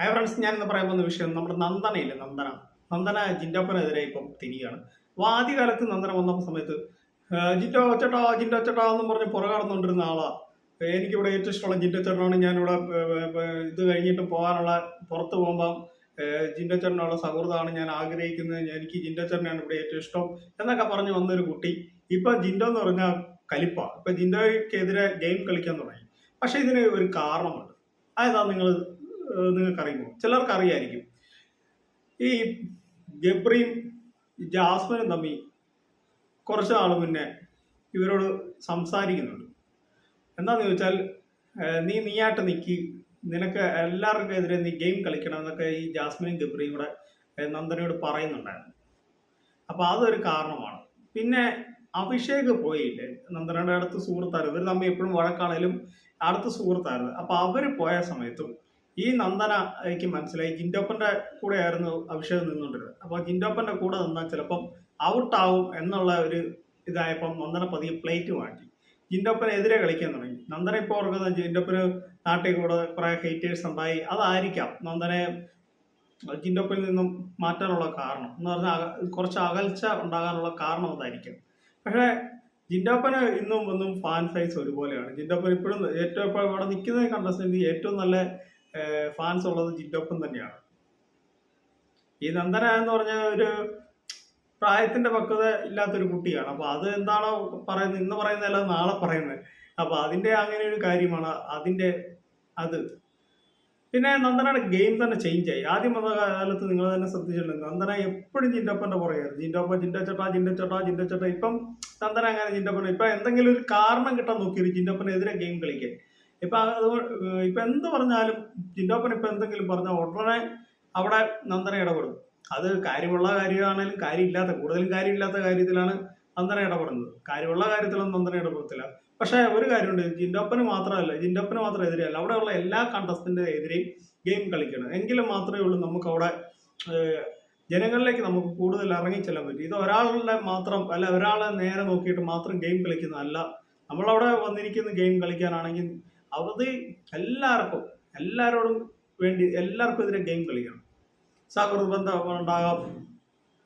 Hi friends ഞാൻ ഇന്ന് പറയാൻ പോകുന്ന വിഷയം നമ്മുടെ നന്ദനയില്ലേ? നന്ദന. നന്ദന ജിൻഡോപ്പനെതിരെ ഇപ്പം തിരികെയാണ് അപ്പോൾ ആദ്യകാലത്ത് നന്ദന വന്ന സമയത്ത് ജിൻഡോ ചേട്ടാ ജിൻഡോ ചേട്ടാ എന്ന് പറഞ്ഞ് പുറകെ നടന്നുകൊണ്ടിരുന്ന ആളാ എനിക്കിവിടെ ഏറ്റവും ഇഷ്ടമുള്ള ജിൻഡോ ചേട്ടനാണ്. ഞാനിവിടെ ഇത് കഴിഞ്ഞിട്ട് പോകാനുള്ള പുറത്ത് പോകുമ്പം ജിൻഡോ ചേട്ടനുള്ള സൗഹൃദമാണ് ഞാൻ ആഗ്രഹിക്കുന്നത്. എനിക്ക് ജിൻഡോ ചേട്ടനാണ് ഇവിടെ ഏറ്റവും ഇഷ്ടം എന്നൊക്കെ പറഞ്ഞ് വന്നൊരു കുട്ടി. ഇപ്പം ജിൻഡോ എന്ന് പറഞ്ഞാൽ കലിപ്പ. ഇപ്പം ജിൻഡോയ്ക്കെതിരെ ഗെയിം കളിക്കാൻ തുടങ്ങി. പക്ഷേ ഇതിന് ഒരു കാരണമുണ്ട്. അതെന്താ നിങ്ങൾ നിങ്ങൾക്ക് അറിയുമോ ചിലർക്ക് അറിയായിരിക്കും ഈ ഗബ്രിയും ജാസ്മിനും തമ്മിൽ കുറച്ച് നാൾ മുന്നേ ഇവരോട് സംസാരിക്കുന്നുണ്ട്. എന്താന്ന് ചോദിച്ചാൽ നീ നീയായിട്ട് നിൽക്കി നിനക്ക് എല്ലാവർക്കും എതിരെ നീ ഗെയിം കളിക്കണം എന്നൊക്കെ ഈ ജാസ്മിനും ഗബ്രിയും കൂടെ നന്ദനയോട് പറയുന്നുണ്ടായിരുന്നു. അപ്പോൾ അതൊരു കാരണമാണ്. പിന്നെ അഭിഷേക് പോയില്ലേ? നന്ദനയുടെ അടുത്ത് സുഹൃത്തായിരുന്നു. ഇവർ തമ്മിൽ എപ്പോഴും വഴക്കാണേലും അടുത്ത സുഹൃത്തായിരുന്നു. അപ്പോൾ അവർ പോയ സമയത്തും ഈ നന്ദനയ്ക്ക് മനസ്സിലായി. ജിൻഡോപ്പന്റെ കൂടെ ആയിരുന്നു അഭിഷേക് നിന്നുകൊണ്ടിരുന്നത്. അപ്പോൾ ജിൻഡോപ്പന്റെ കൂടെ നിന്നാൽ ചിലപ്പം ഔട്ടാവും എന്നുള്ള ഒരു ഇതായപ്പം നന്ദന പതിയെ പ്ലേറ്റ് മാറ്റി. ജിൻഡോപ്പനെതിരെ കളിക്കാൻ തുടങ്ങി. നന്ദന ഇപ്പോൾ ഓർക്കുന്ന ജിൻഡോപ്പന് നാട്ടിൽ കൂടെ കുറെ ഹേറ്റേഴ്സ് ഉണ്ടായി. അതായിരിക്കാം നന്ദനെ ജിൻഡോപ്പനിൽ നിന്നും മാറ്റാനുള്ള കാരണം. എന്ന് പറഞ്ഞാൽ കുറച്ച് അകൽച്ച ഉണ്ടാകാനുള്ള കാരണം അതായിരിക്കും. പക്ഷേ ജിൻഡോപ്പന് ഇന്നും ഒന്നും ഫാൻ സൈസ് ഒരുപോലെയാണ്. ജിൻഡോപ്പൻ ഇപ്പോഴും ഏറ്റവും ഇപ്പോൾ ഇവിടെ നിൽക്കുന്ന കണ്ടസ്റ്റന്റ് ഏറ്റവും നല്ല ഫാൻസ് ഉള്ളത് ജിറ്റോപ്പൻ തന്നെയാണ്. ഈ നന്ദന എന്ന് പറഞ്ഞ ഒരു പ്രായത്തിന്റെ പക്വത ഇല്ലാത്തൊരു കുട്ടിയാണ്. അപ്പൊ അത് എന്താണോ പറയുന്നത് ഇന്ന് പറയുന്നതല്ല നാളെ പറയുന്നത്. അപ്പൊ അതിന്റെ അങ്ങനെ ഒരു കാര്യമാണ് അതിന്റെ അത്. പിന്നെ നന്ദനയുടെ ഗെയിം തന്നെ ചേഞ്ച് ആയി. ആദ്യം വന്ന കാലത്ത് നിങ്ങൾ തന്നെ ശ്രദ്ധിച്ചിട്ടുണ്ട് നന്ദന എപ്പോഴും ജിൻഡപ്പന്റെ പുറകെയായിരുന്നു. ജിൻഡപ്പ ജിൻഡ ചേട്ടാ ജിൻഡച്ചട്ട. ചേട്ടാ ജിൻഡ ചേട്ടാ ഇപ്പം നന്ദന അങ്ങനെ ജിൻഡപ്പൻ ഇപ്പൊ എന്തെങ്കിലും ഒരു കാരണം കിട്ടാൻ നോക്കി ജിൻഡപ്പനെതിരെ ഗെയിം കളിക്കാൻ. ഇപ്പൊ അത് ഇപ്പൊ എന്ത് പറഞ്ഞാലും ജിൻഡോപ്പൻ ഇപ്പൊ എന്തെങ്കിലും പറഞ്ഞാൽ ഉടനെ അവിടെ നന്ദന ഇടപെടും. അത് കാര്യമുള്ള കാര്യമാണെങ്കിലും കാര്യമില്ലാത്ത കൂടുതലും കാര്യമില്ലാത്ത കാര്യത്തിലാണ് നന്ദന ഇടപെടുന്നത്. കാര്യമുള്ള കാര്യത്തിലൊന്നും നന്ദന ഇടപെടത്തില്ല. പക്ഷേ ഒരു കാര്യമുണ്ട് ജിൻഡോപ്പന് മാത്രമല്ല ജിൻഡോപ്പന് മാത്രം എതിരെയല്ല അവിടെയുള്ള എല്ലാ കണ്ടസ്റ്റന്റിന്റെ എതിരെയും ഗെയിം കളിക്കണം. എങ്കിലും മാത്രമേ ഉള്ളൂ നമുക്ക് അവിടെ ജനങ്ങളിലേക്ക് നമുക്ക് കൂടുതൽ ഇറങ്ങിച്ചെല്ലാൻ പറ്റും. ഇത് ഒരാളുടെ മാത്രം അല്ല ഒരാളെ നേരെ നോക്കിയിട്ട് മാത്രം ഗെയിം കളിക്കുന്നതല്ല. നമ്മളവിടെ വന്നിരിക്കുന്ന ഗെയിം കളിക്കാനാണെങ്കിൽ അത് എല്ലാവർക്കും എല്ലാവരോടും വേണ്ടി എല്ലാവർക്കും എതിരെ ഗെയിം കളിക്കണം. സൗഹൃദ ബന്ധം ഉണ്ടാകാം.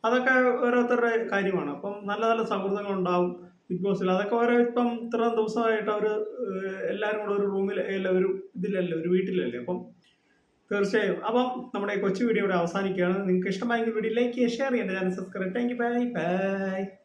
അതൊക്കെ ഓരോരുത്തരുടെ കാര്യമാണ്. അപ്പം നല്ല നല്ല സൗഹൃദങ്ങൾ ഉണ്ടാവും ബിഗ് ബോസിൽ അതൊക്കെ ഓരോ ഇപ്പം ഇത്രയും ദിവസമായിട്ട് അവർ എല്ലാവരും കൂടെ ഒരു റൂമിൽ അല്ല ഒരു ഇതിലല്ലേ ഒരു വീട്ടിലല്ലേ? അപ്പം തീർച്ചയായും. അപ്പം നമ്മുടെ കൊച്ചു വീഡിയോ ഇവിടെ അവസാനിക്കുകയാണ്. നിങ്ങൾക്ക് ഇഷ്ടമായെങ്കിൽ വീഡിയോ ലൈക്ക് ചെയ്യുക ഷെയർ ചെയ്യുക channel subscribe thank you bye bye